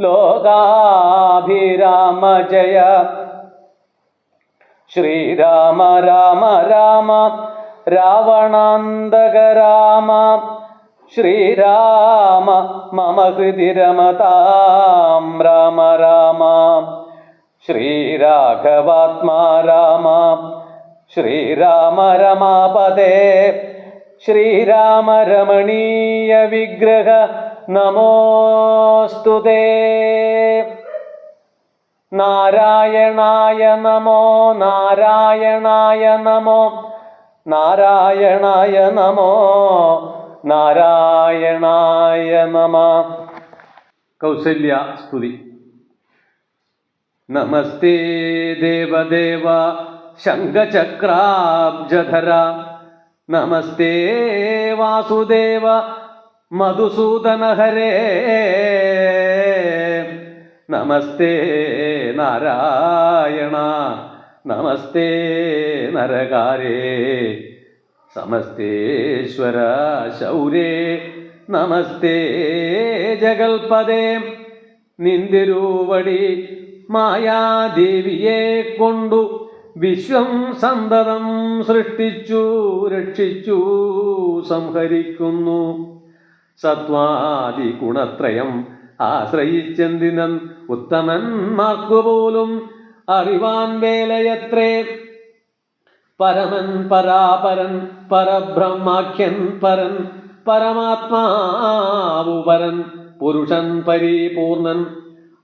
लोगाभिराम जय श्रीराम राम राम रावणान्दक रामं श्रीराम मम हृदि रमतां राम राम। श्रीराघवात्मा राम। श्रीराम रमापदे श्रीरामरमणीय विग्रह। നമോസ്തുതേ നാരായണായ നമോ നാരായണായ നമോ നാരായണായ നമോ നാരായണായ നമ. കൗസല്യ സ്തുതി. നമസ്തേ ദേവദേവ ശംഖചക്രാബ്ജധര. നമസ്തേ വാസുദേവ മധുസൂദന ഹരേ നമസ്തേ നാരായണ. നമസ്തേ നരകാരേ. സമസ്തേശ്വര ശൗരേ. നമസ്തേ ജഗൽപദേ നിന്തിരുവടി മായാദേവിയെ കൊണ്ടു വിശ്വം സന്തതം സൃഷ്ടിച്ചു രക്ഷിച്ചു സംഹരിക്കുന്നു. സത്വാദി ഗുണത്രയം ആശ്രയിച്ചെന്തിനൻ ഉത്തമന്മാർക്കു പോലും അറിവാൻ വേലയത്രേ. പരമൻ പരാപരൻ പരബ്രഹ്മാഖ്യൻ പരൻ പരമാത്മാവുപരൻ പുരുഷൻ പരിപൂർണൻ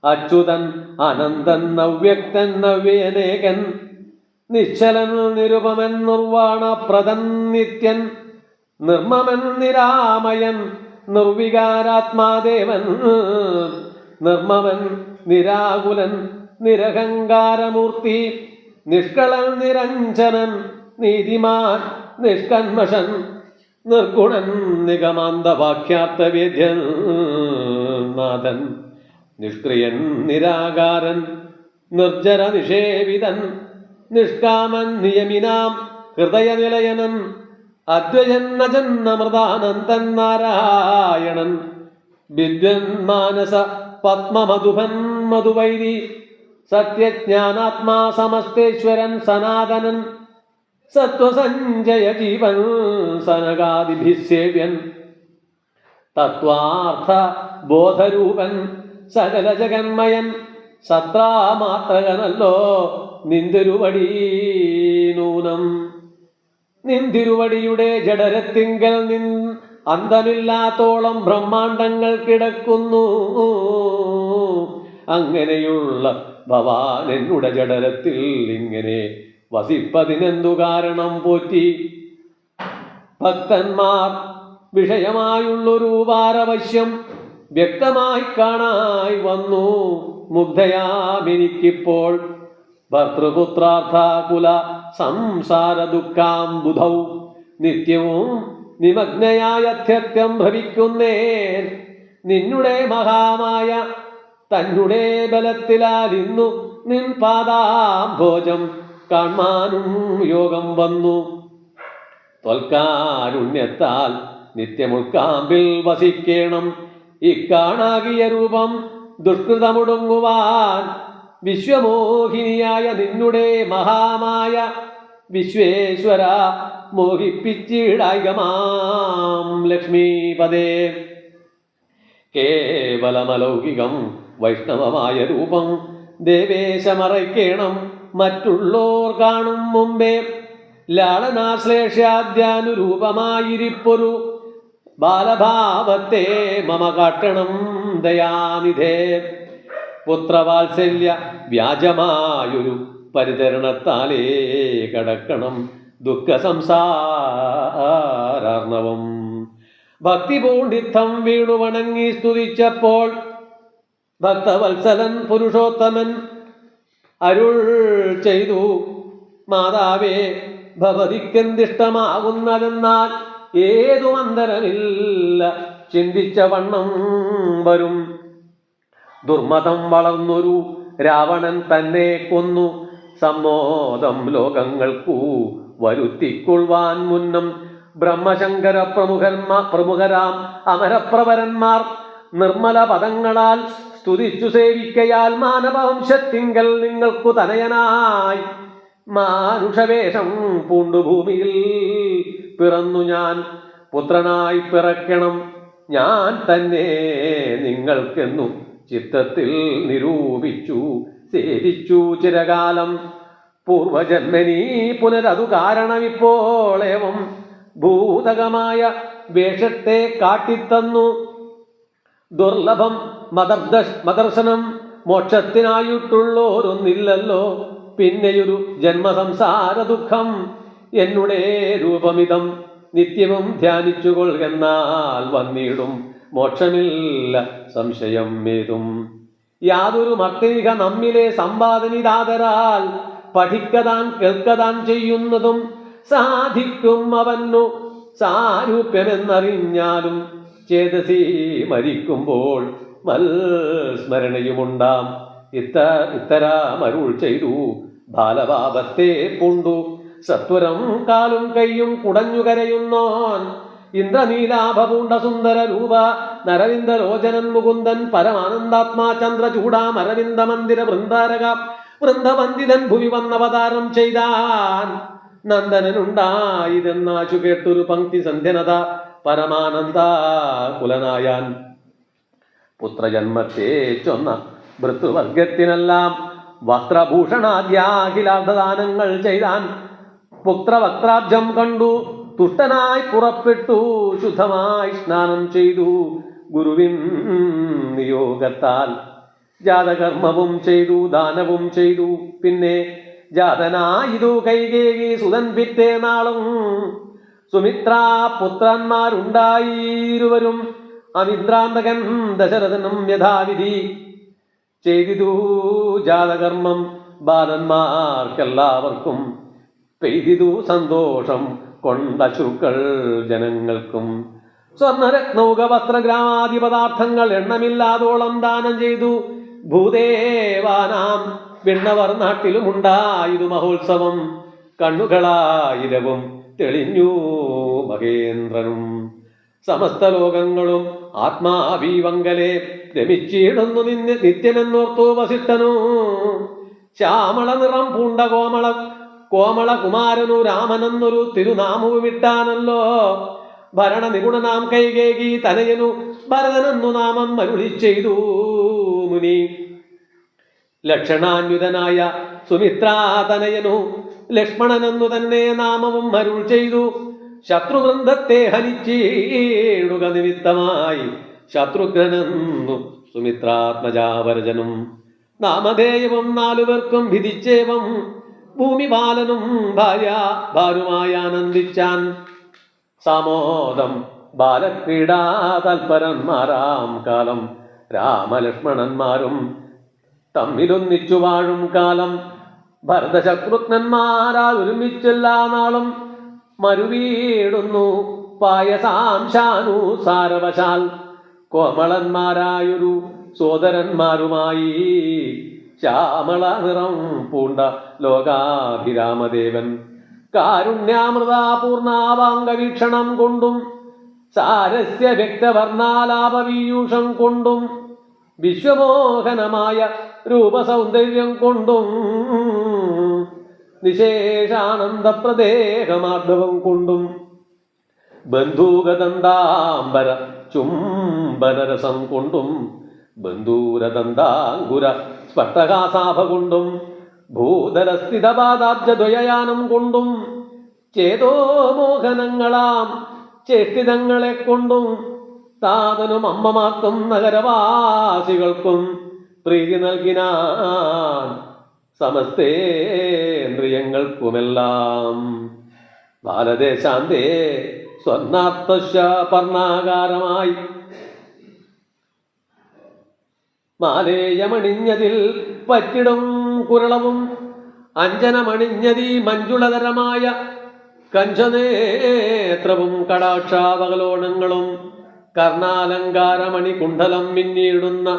അച്യുതൻ അനന്തൻ നവ്യക്തൻ നവ്യനേകൻ നിശ്ചലൻ നിരുപമൻ നിർവാണപ്രദൻ നിത്യൻ നിർമ്മമൻ നിരാമയൻ നിർവികാരാത്മാദേവൻ നിർമ്മവൻ നിരാകുലൻ നിരഹങ്കാരമൂർത്തി നിഷ്കളൻ നിരഞ്ജനൻ നീതിമാൻ നിഷ്കന്മഷൻ നിർഗുണൻ നിഗമാന്തവാഖ്യാർത്ഥവേദ്യൻ നാഥൻ നിഷ്ക്രിയൻ നിരാകാരൻ നിർജര നിഷേവിതൻ നിഷ്കാമൻ നിയമിനാം ഹൃദയനിലയനൻ അദ്വയന്നജന്നമൃതാനന്ദൻ നാരായണൻ വിദ്വൻ മാനസ പത്മമധുഭൻ മധുവൈരി. സത്യജ്ഞാനാത്മാ സമസ്തേശ്വരൻ സനാതനൻ. സത്വസഞ്ജയ ജീവൻ സനകാദിഭിസേവ്യൻ തത്വാർത്ഥ ബോധരൂപൻ സകല ജഗന്മയൻ സത്രാമാത്രകനല്ലോ നിന്ദരുപടീ നൂനം. നിന്തിരുവടിയുടെ ജഡരത്തിങ്കൽ നിൻ അന്തമില്ലാത്തോളം ബ്രഹ്മാണ്ടങ്ങൾ കിടക്കുന്നു. അങ്ങനെയുള്ള ഭവാൻ എന്നുടെ ജഡരത്തിൽ ഇങ്ങനെ വസിപ്പതിനെന്തു കാരണം പോറ്റി? ഭക്തന്മാർ വിഷയമായുള്ളൊരു പാരവശ്യം വ്യക്തമായി കാണായി വന്നു. മുഗ്ധയാമെനിക്കിപ്പോൾ ഭർത്തൃപുത്രാർത്ഥാകുല സംസാര ദുഃഖാം ബുധൗ നിത്യവും നിമഗ്നയായ അത്യത്യം ഭവിക്കുന്നേ നിന്നുടെ മഹാമായ തന്നുടെ ബലത്തിലാൽ ഇന്നു നിൻ പാദാഭോജം കാണാനും യോഗം വന്നു. തൊൽക്കാരുണ്യത്താൽ നിത്യമുൾക്കാമ്പിൽ വസിക്കണം. ഇക്കാണാകിയ രൂപം ദുഷ്കൃതമുടുങ്ങുവാൻ വിശ്വമോഹിനിയായ നിന്നുടെ മഹാമായ വിശ്വേശ്വര മോഹിപ്പിച്ചിടായികമാം ലക്ഷ്മീപദേ. കേവലമലൗകികം വൈഷ്ണവമായ രൂപം ദേവേശമറയ്ക്കേണം മറ്റുള്ളോർ കാണും മുമ്പേ. ലാളനാശ്ലേഷ്യാദ്യാനുരൂപമായിരിപ്പൊരു ബാലഭാവത്തെ മമ കാട്ടണം ദയാനിധേ. പുത്രവാത്സല്യ വ്യാജമായൊരു പരിചരണത്താലേ കടക്കണം ദുഃഖ സംസാരാർണവം ഭക്തി പൂണ്ടിത്തം വീണു വണങ്ങി സ്തുതിച്ചപ്പോൾ ഭക്തവത്സലൻ പുരുഷോത്തമൻ അരുൾ ചെയ്തു മാതാവേ ഭവതിക്കെന്തിഷ്ടമാകുന്നതെന്നാൽ ഏതു അന്തരമില്ല ചിന്തിച്ച വണ്ണം വരും. ദുർമതം വളർന്നൊരു രാവണൻ തന്നെ കൊന്നു. സമ്മോദം ലോകങ്ങൾക്കു വരുത്തിക്കൊള്ളുവാൻ മുന്നം ബ്രഹ്മശങ്കര പ്രമുഖന്മാ പ്രമുഖരാം അമരപ്രവരന്മാർ നിർമ്മല പദങ്ങളാൽ സ്തുതിച്ചു സേവിക്കയാൽ മാനവവംശത്തിങ്കൽ നിങ്ങൾക്കു തനയനായി. മാനുഷവേഷം പൂണ്ടു ഭൂമിയിൽ പിറന്നു ഞാൻ. പുത്രനായി പിറക്കണം. ഞാൻ തന്നെ നിങ്ങൾക്കെന്നു ചിത്തത്തിൽ നിരൂപിച്ചു സേവിച്ചു ചിരകാലം. പൂർവജന്മനീ പുനരതു കാരണമിപ്പോളേവം ഭൂതകമായ വേഷത്തെ കാട്ടിത്തന്നു. ദുർലഭം മദർദ മദർശനം മോക്ഷത്തിനായിട്ടുള്ളോരൊന്നില്ലല്ലോ. പിന്നെയൊരു ജന്മസംസാര ദുഃഖം എന്നുടേ രൂപമിതം. നിത്യവും ധ്യാനിച്ചുകൊള്ളുകെന്നാൽ വന്നിടും മോക്ഷമില്ല സംശയം ഏതും. യാതൊരു മർത്തിക നമ്മിലെ സമ്പാദനിതാതരാൽ പഠിക്കതാൻ കേൾക്കതാൻ ചെയ്യുന്നതും സാധിക്കും അവന്നു സാരൂപ്യമെന്നറിഞ്ഞാലും ചേതസി മരിക്കുമ്പോൾ മൽസ്മരണയുമുണ്ടാം. ഇത്ത ഇത്തരാമരുൾ ചെയ്തു ബാലപാപത്തെ പൂണ്ടു. സത്വരം കാലും കൈയും കുടഞ്ഞു കരയുന്നോൻ ഇന്ദ്രനീലാഭപൂണ്ട സുന്ദര രൂപ നരവിന്ദലോചനൻ മുകുന്ദൻ പരമാനന്ദാത്മാ ചന്ദ്രചൂടാം അരവിന്ദ മന്ദിര വൃന്ദാരക വൃന്ദവന്ദിതൻ ഭുവി വന്നവതാരം ചെയ്താൻ നന്ദനനുണ്ടായതെന്നാശു കേട്ടൊരു പങ്ക്തി സന്ധ്യനത പരമാനന്ദ കുലനായാൻ. പുത്രജന്മത്തെ ചൊന്ന ഭൃത്തുവർഗത്തിനെല്ലാം വസ്ത്രഭൂഷണാദ്യാഖിലാർദ്ധദാനങ്ങൾ ചെയ്താൻ പുത്രവക്രാബ്ജം കണ്ടു. തുഷ്ടനായി പുറപ്പെട്ടു ശുദ്ധമായി സ്നാനം ചെയ്തു. ഗുരുവിൻ നിയോഗത്താൽ ജാതകർമ്മവും ചെയ്തു ദാനവും ചെയ്തു. പിന്നെ ജാതനായിതു കൈകേകി സുതൻ പിറ്റേ നാളും സുമിത്രാ പുത്രന്മാരുണ്ടായിരുവരും അമിത്രാന്തകൻ ദശരഥനും യഥാവിധി ചെയ്തിതു. ജാതകർമ്മം ബാലന്മാർക്കെല്ലാവർക്കും പെയ്തിതു സന്തോഷം. കൊണ്ടശുക്കൾ ജനങ്ങൾക്കും സ്വർണരത്നൗക വസ്ത്രഗ്രാമാദി പദാർത്ഥങ്ങൾ എണ്ണമില്ലാതോളം ദാനം ചെയ്തു. ഭൂദേവാനാം വിണ്ണവർ നാട്ടിലുമുണ്ടായതു മഹോത്സവം. കണ്ണുകളായിരവും തെളിഞ്ഞു മഹേന്ദ്രനും. സമസ്ത ലോകങ്ങളും ആത്മാവീവങ്കലെ രമിച്ചിടുന്നു നിന്നെ നിത്യമെന്നോർത്തു വസിഷ്ഠനു. ശ്യാമള നിറം പൂണ്ട കോമള കോമള കുമാരനു രാമനെന്നൊരു തിരുനാമവും ഭരണ ഭരണ നിഗുണനാം കൈകേകി തനയനു ഭരതനെന്നു നാമം മരുളി ചെയ്തു മുനി. ലക്ഷണാന്വിതനായ സുമിത്രാതനയനു ലക്ഷ്മണനെന്നു തന്നെ നാമവും മരുൾ ചെയ്തു. ശത്രുവൃന്ദത്തെ ഹനിച്ചീടുക നിമിത്തമായി ശത്രുഘ്നെന്നു സുമിത്രാത്മജാവരജനും നാമധേയവും നാലുപേർക്കും വിധിച്ചേവം ഭൂമിപാലനും ഭാര്യ ഭാരുമായി ആനന്ദിച്ചാൻ. സമോദം ബാലക്രീഡാ തൽപരന്മാരാം കാലം. രാമലക്ഷ്മണന്മാരും തമ്മിലൊന്നിച്ചു വാഴും കാലം. ഭരതശത്രുഘ്നന്മാരാ ഒരുമിച്ചെല്ലാ നാളും മരുവീടുന്നു പായസാംശാനു സാരവശാൽ. കോമളന്മാരായൊരു സോദരന്മാരുമായി ശ്യാമള നിറം പൂണ്ട ലോകാഭിരാമദേവൻ. കാരുണ്യാമൃതാപൂർണാവാംഗവീക്ഷണം കൊണ്ടും സാരസ്യ വ്യക്തവർണാലാപവീയൂഷം കൊണ്ടും വിശ്വമോഹനമായ രൂപസൗന്ദര്യം കൊണ്ടും നിശേഷാനന്ദപ്രദേഹമാർദ്ദവം കൊണ്ടും ബന്ധൂകദന്താംബര ചുംബനരസം കൊണ്ടും ബന്ധൂരദന്താങ്കുര സ്പഷ്ടകാസാഭ കൊണ്ടും ഭൂതലസ്ഥിതപാദാബ്ജദ്വയാനം കൊണ്ടും ചേതോ മോഹനങ്ങളാം ചേഷ്ടിതങ്ങളെ കൊണ്ടും താതനും അമ്മമാർക്കും നഗരവാസികൾക്കും പ്രീതി നൽകിനാൻ സമസ്തേന്ദ്രിയങ്ങൾക്കുമെല്ലാം. ബാലദേശാന്തേ സ്വർണാർത്ഥ പർണാകാരമായി മാലേയമണിഞ്ഞതിൽ പറ്റിടും കുരളവും. അഞ്ജനമണിഞ്ഞതി മഞ്ജുളതരമായ കഞ്ചനേത്രവും കടാക്ഷാവകലോണങ്ങളും കർണാലങ്കാരമണി കുണ്ഡലം മിന്നിയിടുന്ന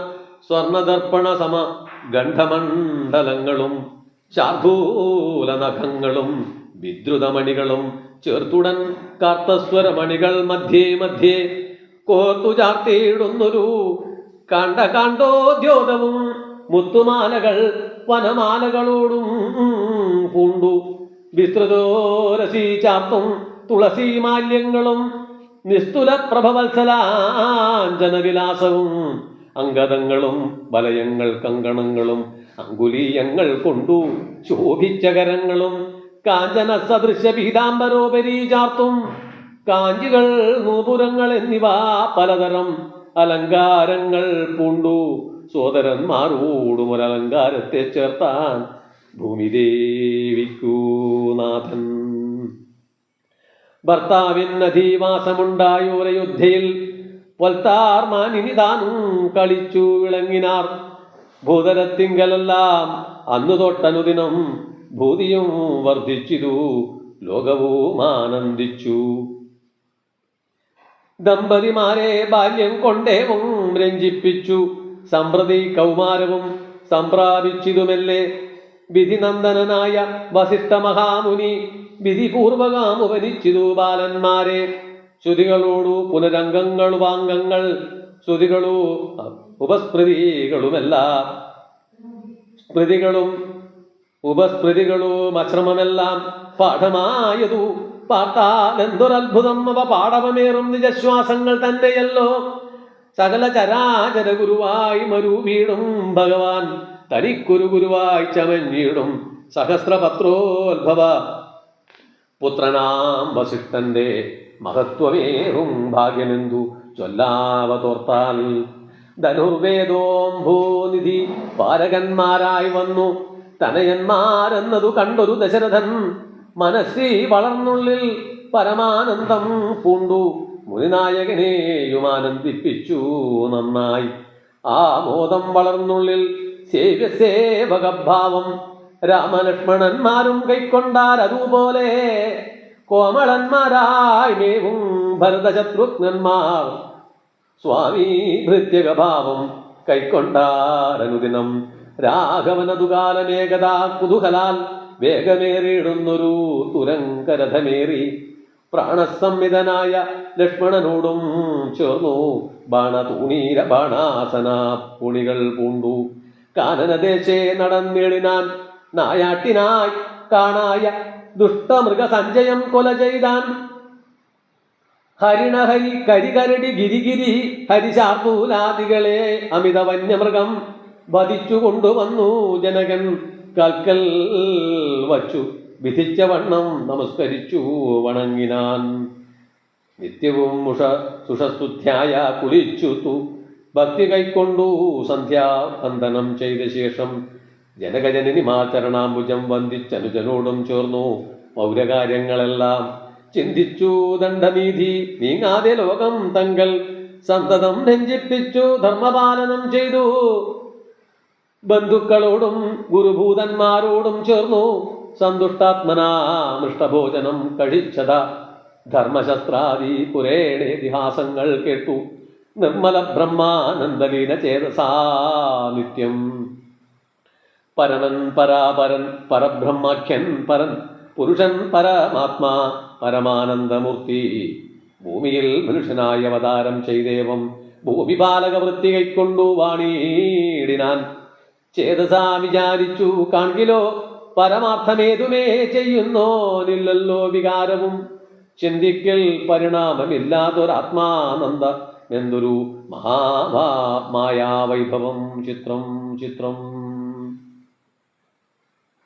സ്വർണദർപ്പണ സമ ഗണ്ഡമണ്ഡലങ്ങളും ശാർദൂല നഖങ്ങളും വിദ്രുതമണികളും ചേർത്തുടൻ കാർത്തസ്വരമണികൾ മധ്യേ മധ്യേ കോർത്തു ചാർത്തിയിടുന്നൊരു കണ്ട കാണ്ടോദ്യോതവും മുത്തുമാലകൾ വനമാലകളോടും പൂണ്ടു. വിസ്തൃതോരസി ചാർത്തും തുളസി മാല്യങ്ങളും നിസ്തുല പ്രഭവത്സലാഞ്ജനവിലാസവും അങ്കതങ്ങളും വലയങ്ങൾ കങ്കണങ്ങളും അങ്കുലീയങ്ങൾ കൊണ്ടു. ശോഭിച്ചകരങ്ങളും കാഞ്ചന സദൃശ പീതാംബരോപരി ചാർത്തും കാഞ്ചികൾ നൂപുരങ്ങൾ എന്നിവ പലതരം അലങ്കാരങ്ങൾ പൂണ്ടു. സോദരന്മാരോടും ഒരലങ്കാരത്തെ ചേർത്താൻ ഭൂമിദേവിക്കൂ നാഥൻ. ഭർത്താവിനധീവാസമുണ്ടായോരയുദ്ധയിൽ പൊൽത്താർ മാനിനിതാനും കളിച്ചു വിളങ്ങിനാർ. ഭൂതലത്തിങ്കലെല്ലാം അന്നു തൊട്ടനുദിനം ഭൂതിയും വർദ്ധിച്ചിതു. ലോകവും ആനന്ദിച്ചു. ദമ്പതിമാരെ ബാല്യം കൊണ്ടേവും രഞ്ജിപ്പിച്ചു. സമ്പ്രതി കൗമാരവും സംപ്രാപിച്ചിതുമല്ലേ. വിധിനന്ദനായ വസിഷ്ഠ മഹാമുനി വിധിപൂർവകാമുപനിച്ചിതു ബാലന്മാരെ. ശ്രുതികളോടു പുനരംഗങ്ങളുവാംഗങ്ങൾ ശ്രുതികളു ഉപസ്മൃതികളുമല്ല. സ്മൃതികളും ഉപസ്മൃതികളും അശ്രമമെല്ലാം പാഠമായതു. പാട്ടാൽ എന്തൊരത്ഭുതം അവ പാടവമേറും നിജശ്വാസങ്ങൾ തന്നെയല്ലോ സകല ചരാചര ഗുരുവായി മരുവീടും ഭഗവാൻ. തനിക്കൊരു ഗുരുവായി ചമഞ്ഞിടും സഹസ്രപത്രോത്ഭവ പുത്രനാം വസിഷ്ഠന്റെ മഹത്വമേറും ഭാഗ്യമെന്തു? ചൊല്ലാവതോർത്താൽ ധനുർവേദോംഭൂനിധി പാരകന്മാരായി വന്നു. തനയന്മാരെന്നതു കണ്ടൊരു ദശരഥൻ. മനസ്സി വളർന്നുള്ളിൽ പരമാനന്ദം പൂണ്ടു. മുനിനായകനെയും ആനന്ദിപ്പിച്ചു നന്നായി. ആ മോദം വളർന്നുള്ളിൽ സേവ്യസേവകഭാവം. രാമലക്ഷ്മണന്മാരും കൈക്കൊണ്ടാരതുപോലെ കോമളന്മാരായി മേവും ഭരതശത്രുഘ്നന്മാർ. സ്വാമി ഭൃത്യകഭാവം കൈക്കൊണ്ടാരനുദിനം. രാഘവനതുകാലമേകതാ കുതുഹലാൽ വേഗമേറിയിടുന്നൊരു തുരങ്കരഥമേറി പ്രാണസംവിധനായ ലക്ഷ്മണനോടും ചേർന്നു ബാണതൂണീര ബാണാസന പുണികൾ പൂണ്ടു. കാനനദേശേ നടന്നിടിനാൻ നായാട്ടിനായി കാണായ ദുഷ്ടമൃഗസഞ്ജയം കൊല ചെയ്താൻ ഹരിണഹരി കരികരടി ഗിരിഗിരി ഹരിശാർദൂലാദികളെ അമിത വന്യമൃഗം വധിച്ചു കൊണ്ടുവന്നു ജനകൻ. കൽക്കൽ വച്ചു. വിധിച്ച വണ്ണം നമസ്കരിച്ചു വണങ്ങിനാൻ. നിത്യവും മുഷ സുഷസ്തുധ്യായ കുളിച്ചു തു. ഭക്തി കൈക്കൊണ്ടു സന്ധ്യാബന്ധനം ചെയ്ത ശേഷം ജനകജനനി മാചരണാംബുജം വന്ദിച്ചനുജനോടും ചേർന്നു പൗരകാര്യങ്ങളെല്ലാം ചിന്തിച്ചു ദണ്ഡനീതി നീങ്ങാതെ ലോകം തങ്കൽ സന്തതം രഞ്ജിപ്പിച്ചു ധർമ്മപാലനം ചെയ്തു. ബന്ധുക്കളോടും ഗുരുഭൂതന്മാരോടും ചേർന്നു സന്തുഷ്ടാത്മനാ മൃഷ്ടഭോജനം കഴിച്ചത. ധർമ്മശസ്ത്രാദി പുരേണേതിഹാസങ്ങൾ കേട്ടു. നിർമ്മല ബ്രഹ്മാനന്ദലീന ചേതസാ നിത്യം. പരമൻ പരാപരൻ പരബ്രഹ്മാഖ്യൻ പരൻ പുരുഷൻ പരമാത്മാ പരമാനന്ദമൂർത്തി. ഭൂമിയിൽ മനുഷ്യനായി അവതാരം ചെയ്തേവം ഭൂമിപാലക വൃത്തി കൈക്കൊണ്ടു ചേതസാ വിചാരിച്ചു. കാൺകിലോ പരമാർത്ഥമേതുമേ ചെയ്യുന്നോ ചെയ്യുന്നോനില്ലല്ലോ വികാരവും. ചിന്തിക്കൽ പരിണാമമില്ലാത്തൊരാത്മാനന്ദ എന്തൊരു മഹാമായാവൈഭവം ചിത്രം ചിത്രം.